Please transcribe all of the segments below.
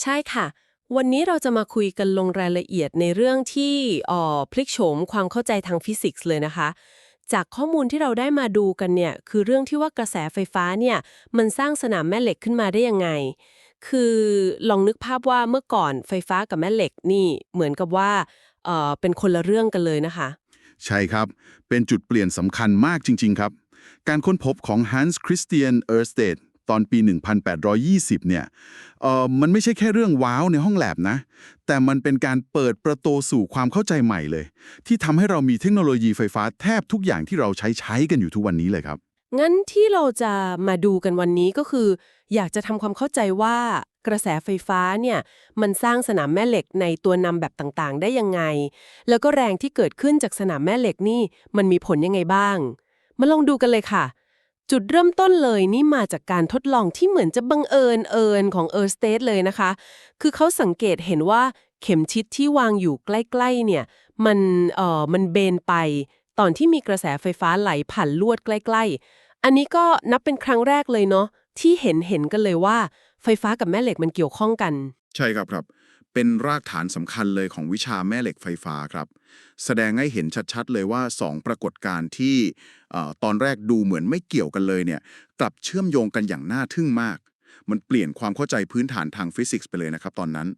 ใช่ค่ะ วันนี้เราจะมาคุยกันลงรายละเอียดในเรื่องที่ออพลิกโฉมความเข้าใจทางฟิสิกส์เลยนะคะ จากข้อมูลที่เราได้มาดูกันเนี่ย คือเรื่องที่ว่ากระแสไฟฟ้าเนี่ย มันสร้างสนามแม่เหล็กขึ้นมาได้ยังไง คือลองนึกภาพว่าเมื่อก่อนไฟฟ้ากับแม่เหล็กนี่เหมือนกับว่าเออเป็นคนละเรื่องกันเลยนะคะ ใช่ครับ เป็นจุดเปลี่ยนสำคัญมากจริง ๆ ครับ การค้นพบของ Hans Christian Ørsted ตอนปี 1820 เนี่ยเอ่อมันไม่ใช่แค่เรื่องว้าวในห้องแลบนะ แต่มันเป็นการเปิดประตูสู่ความเข้าใจใหม่เลย ที่ทำให้เรามีเทคโนโลยีไฟฟ้าแทบทุกอย่างที่เราใช้ใช้กันอยู่ทุกวันนี้เลยครับ งั้นที่เราจะมาดูกันวันนี้ก็คือ อยากจะทำความเข้าใจว่ากระแสไฟฟ้าเนี่ยมันสร้างสนามแม่เหล็กในตัวนำแบบต่างๆ ได้ยังไง แล้วก็แรงที่เกิดขึ้นจากสนามแม่เหล็กนี่มันมีผลยังไงบ้าง มาลองดูกันเลยค่ะ จุดเริ่มต้นเลยนี่มาจากการทดลองที่เหมือนจะบังเอิญเอิญของเออร์สเตดเลยนะคะ คือเขาสังเกตเห็นว่าเข็มชิดที่วางอยู่ใกล้ๆเนี่ยมันเอ่อมันเบนไป ตอนที่มีกระแสไฟฟ้าไหลผ่านลวดใกล้ๆ อันนี้ก็นับเป็นครั้งแรกเลยเนาะที่เห็นเห็นกันเลยว่าไฟฟ้ากับแม่เหล็กมันเกี่ยวข้องกัน ใช่ครับครับ เป็นรากฐานสำคัญเลยของวิชาแม่เหล็กไฟฟ้าครับ แสดงให้เห็นชัดๆเลยว่า 2 ปรากฏการณ์ที่ตอนแรกดูเหมือนไม่เกี่ยวกันเลยเนี่ยกลับเชื่อมโยงกันอย่างน่าทึ่งมาก มันเปลี่ยนความเข้าใจพื้นฐานทางฟิสิกส์ไปเลยนะครับตอนนั้น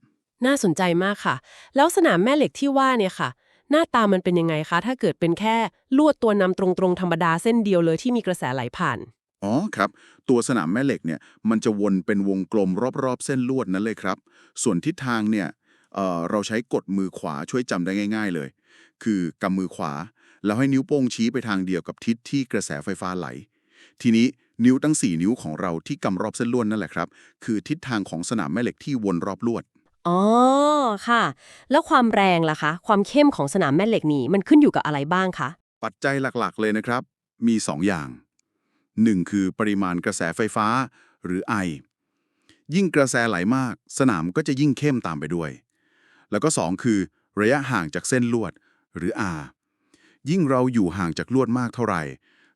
น่าสนใจมากค่ะ แล้วสนามแม่เหล็กที่ว่าเนี่ยค่ะ หน้าตามันเป็นยังไงคะ ถ้าเกิดเป็นแค่ลวดตัวนำตรงๆธรรมดาเส้นเดียวเลยที่มีกระแสไหลผ่าน อ๋อครับ ตัวสนามแม่เหล็กเนี่ยมันจะวนเป็นวงกลมรอบๆ เส้นลวดนั้นเลยครับ ส่วนทิศทางเนี่ยเอ่อเราใช้กดมือขวาช่วยจำได้ง่าย ๆเลย คือกำมือขวา แล้วให้นิ้วโป้งชี้ไปทางเดียวกับทิศที่กระแสไฟฟ้าไหล ทีนี้นิ้วทั้ง 4 นิ้วของเราที่กำรอบเส้นลวดนั่นแหละครับ คือทิศทางของสนามแม่เหล็กที่วนรอบลวด อ๋อค่ะ แล้วความแรงล่ะคะ ความเข้มของสนามแม่เหล็กนี่มันขึ้นอยู่กับอะไรบ้างคะ ปัจจัยหลักๆ เลยนะครับ มี 2 อย่าง 1. คือปริมาณกระแสไฟฟ้า หรือไอ ยิ่งกระแสไหลมาก สนามก็จะยิ่งเข้มตามไปด้วย แล้วก็ 2 คือ ระยะห่างจากเส้นลวด หรือ R ยิ่งเราอยู่ห่างจากลวดมากเท่าไหร่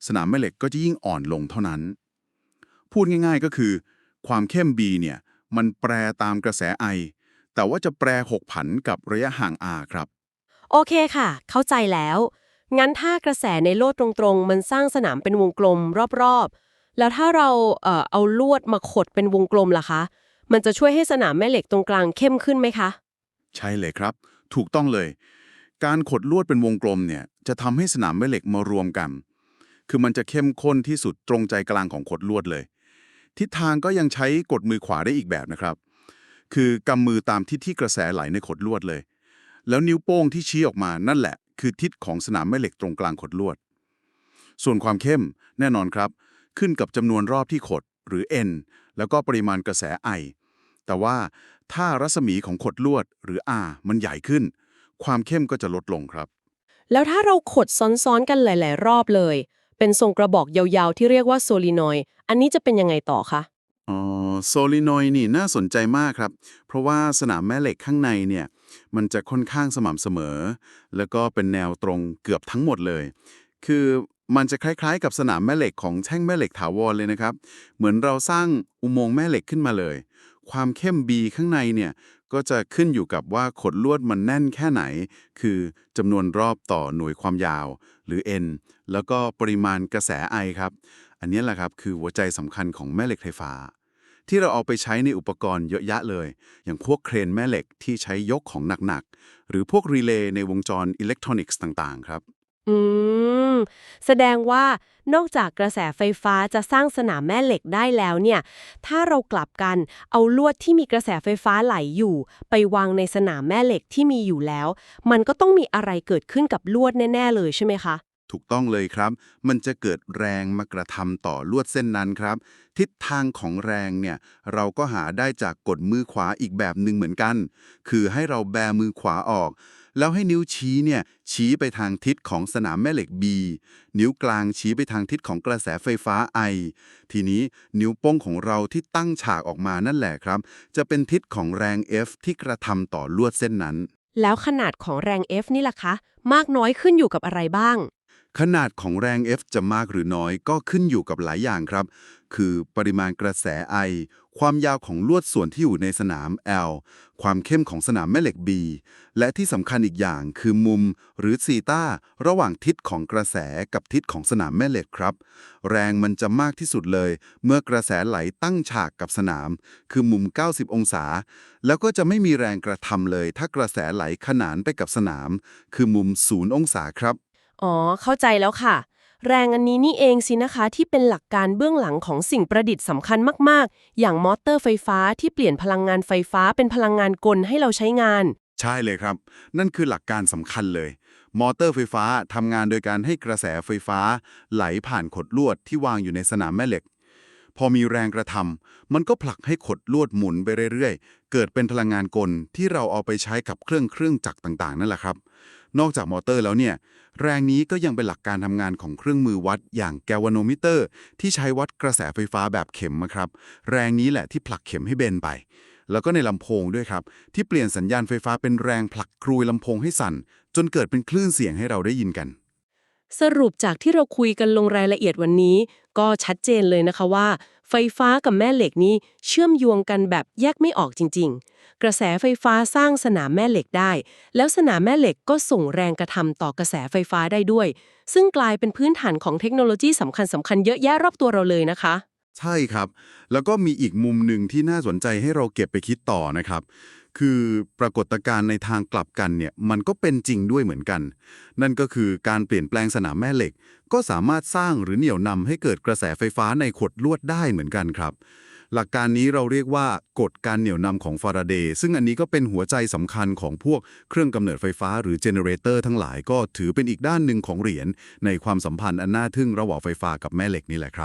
สนามแม่เหล็กก็จะยิ่งอ่อนลงเท่านั้น พูดง่ายๆก็คือ ความเข้ม B เนี่ยมันแปรตามกระแสไอ แต่ว่าจะแปรหกผันกับระยะห่าง R ครับ โอเคค่ะ เข้าใจแล้ว งั้นถ้ากระแสในโลดตรงๆ มันสร้างสนามเป็นวงกลมรอบๆ แล้วถ้าเราเอ่อเอาลวดมาขดเป็นวงกลมล่ะคะ มันจะช่วยให้สนามแม่เหล็กตรงกลางเข้มขึ้นไหมคะ ใช่เลยครับ ถูกต้องเลย การขดลวดเป็นวงกลมเนี่ยจะทำให้สนามแม่เหล็กมารวมกัน คือมันจะเข้มข้นที่สุดตรงใจกลางของขดลวดเลย ทิศทางก็ยังใช้กดมือขวาได้อีกแบบนะครับ คือกำมือตามทิศที่กระแสไหลในขดลวดเลย แล้วนิ้วโป้งที่ชี้ออกมานั่นแหละ คือทิศของสนามแม่เหล็กตรงกลางขดลวด ส่วนความเข้มแน่นอนครับ ขึ้นกับจำนวนรอบที่ขดหรือ N แล้วก็ปริมาณกระแสไอแต่ว่าถ้ารัศมีของขดลวดหรือ R มันใหญ่ขึ้น ความเข้มก็จะลดลงครับ แล้วถ้าเราขดซ้อนๆกันหลาย ๆ รอบเลย เป็นทรงกระบอกยาวๆ ที่เรียกว่าโซลินอยด์อันนี้จะเป็นยังไงต่อคะอ๋อโซลินอยด์นี่น่าสนใจมากครับ เพราะว่าสนามแม่เหล็กข้างในเนี่ย มันจะค่อนข้างสม่ำเสมอ แล้วก็เป็นแนวตรงเกือบทั้งหมดเลย คือมันจะคล้ายๆ กับสนามแม่เหล็กของแท่งแม่เหล็กถาวรเลยนะครับ เหมือนเราสร้างอุโมงค์แม่เหล็กขึ้นมาเลย ความเข้ม B ข้างในเนี่ยก็จะขึ้นอยู่กับว่าขดลวดมันแน่นแค่ไหน คือจำนวนรอบต่อหน่วยความยาว หรือ N แล้วก็ปริมาณกระแสไอครับ อันนี้แหละครับคือหัวใจสำคัญของแม่เหล็กไฟฟ้า ที่เราเอาไปใช้ในอุปกรณ์เยอะแยะเลย อย่างพวกเครนแม่เหล็กที่ใช้ยกของหนักๆ หรือพวกรีเลย์ในวงจรอิเล็กทรอนิกส์ต่างๆ ครับ อืม แสดงว่านอกจากกระแสไฟฟ้าจะสร้างสนามแม่เหล็กได้แล้วเนี่ย ถ้าเรากลับกันเอาลวดที่มีกระแสไฟฟ้าไหลอยู่ ไปวางในสนามแม่เหล็กที่มีอยู่แล้ว มันก็ต้องมีอะไรเกิดขึ้นกับลวดแน่ ๆ เลยใช่ไหมคะ ถูกต้องเลยครับ มันจะเกิดแรงมากระทำต่อลวดเส้นนั้นครับ ทิศทางของแรงเนี่ยเราก็หาได้จากกดมือขวาอีกแบบหนึ่งเหมือนกัน คือให้เราแบมือขวาออก แล้วให้นิ้วชี้เนี่ยชี้ไปทางทิศของสนามแม่เหล็ก B นิ้วกลางชี้ไปทางทิศของกระแสไฟฟ้า I ทีนี้นิ้วโป้งของเราที่ตั้งฉากออกมานั่นแหละครับ จะเป็นทิศของแรง F ที่กระทำต่อลวดเส้นนั้น แล้วขนาดของแรง F นี่ล่ะคะ มากน้อยขึ้นอยู่กับอะไรบ้าง ขนาดของแรง F จะมากหรือน้อยก็ขึ้นอยู่กับหลายอย่างครับ คือปริมาณกระแสไอ ความยาวของลวดส่วนที่อยู่ในสนาม L ความเข้มของสนามแม่เหล็ก B และที่สำคัญอีกอย่างคือมุมหรือซีต้าระหว่างทิศของกระแสกับทิศของสนามแม่เหล็กครับ แรงมันจะมากที่สุดเลย เมื่อกระแสไหลตั้งฉากกับสนาม คือมุม 90 องศา แล้วก็จะไม่มีแรงกระทำเลย ถ้ากระแสไหลขนานไปกับสนาม คือมุม 0 องศาครับ อ๋อ เข้าใจแล้วค่ะ แรงอันนี้นี่เองสินะคะที่เป็นหลักการเบื้องหลังของสิ่งประดิษฐ์สำคัญมาก ๆ อย่างมอเตอร์ไฟฟ้าที่เปลี่ยนพลังงานไฟฟ้าเป็นพลังงานกลให้เราใช้งาน ใช่เลยครับ นั่นคือหลักการสำคัญเลย มอเตอร์ไฟฟ้าทำงานโดยการให้กระแสไฟฟ้า ไหลผ่านขดลวดที่วางอยู่ในสนามแม่เหล็ก พอมีแรงกระทำมันก็ผลักให้ขดลวดหมุนไปเรื่อยๆ เกิดเป็นพลังงานกลที่เราเอาไปใช้กับเครื่องเครื่องจักรต่างๆ นั่นแหละครับ นอกจากมอเตอร์แล้วเนี่ย แรงนี้ก็ยังเป็นหลักการทำงานของเครื่องมือวัดอย่างแกลวาโนมิเตอร์ ที่ใช้วัดกระแสไฟฟ้าแบบเข็มนะครับ แรงนี้แหละที่ผลักเข็มให้เบนไป แล้วก็ในลำโพงด้วยครับ ที่เปลี่ยนสัญญาณไฟฟ้าเป็นแรงผลักกรุยลำโพงให้สั่น จนเกิดเป็นคลื่นเสียงให้เราได้ยินกัน สรุปจากที่เราคุยกันลงรายละเอียดวันนี้ ก็ชัดเจนเลยนะคะว่า ไฟฟ้ากับแม่เหล็กนี้เชื่อมโยงกันแบบแยกไม่ออกจริง ๆ กระแสไฟฟ้าสร้างสนามแม่เหล็กได้ แล้วสนามแม่เหล็กก็ส่งแรงกระทำต่อกระแสไฟฟ้าได้ด้วย ซึ่งกลายเป็นพื้นฐานของเทคโนโลยีสำคัญสำคัญๆเยอะแยะรอบตัวเราเลยนะคะ ใช่ครับ แล้วก็มีอีกมุมหนึ่งที่น่าสนใจให้เราเก็บไปคิดต่อนะครับ คือปรากฏการณ์ในทางกลับกันเนี่ยมันก็เป็นจริงด้วยเหมือนกัน นั่นก็คือการเปลี่ยนแปลงสนามแม่เหล็ก ก็สามารถสร้างหรือเหนี่ยวนำให้เกิดกระแสไฟฟ้าในขดลวดได้เหมือนกันครับ หลักการนี้เราเรียกว่ากฎการเหนี่ยวนำของฟาราเดย์ซึ่งอันนี้ก็เป็นหัวใจสำคัญของพวกเครื่องกำเนิดไฟฟ้าหรือเจเนเรเตอร์ทั้งหลายก็ถือเป็นอีกด้านหนึ่งของเหรียญในความสัมพันธ์อันน่าทึ่งระหว่างไฟฟ้ากับแม่เหล็กนี่แหละครับ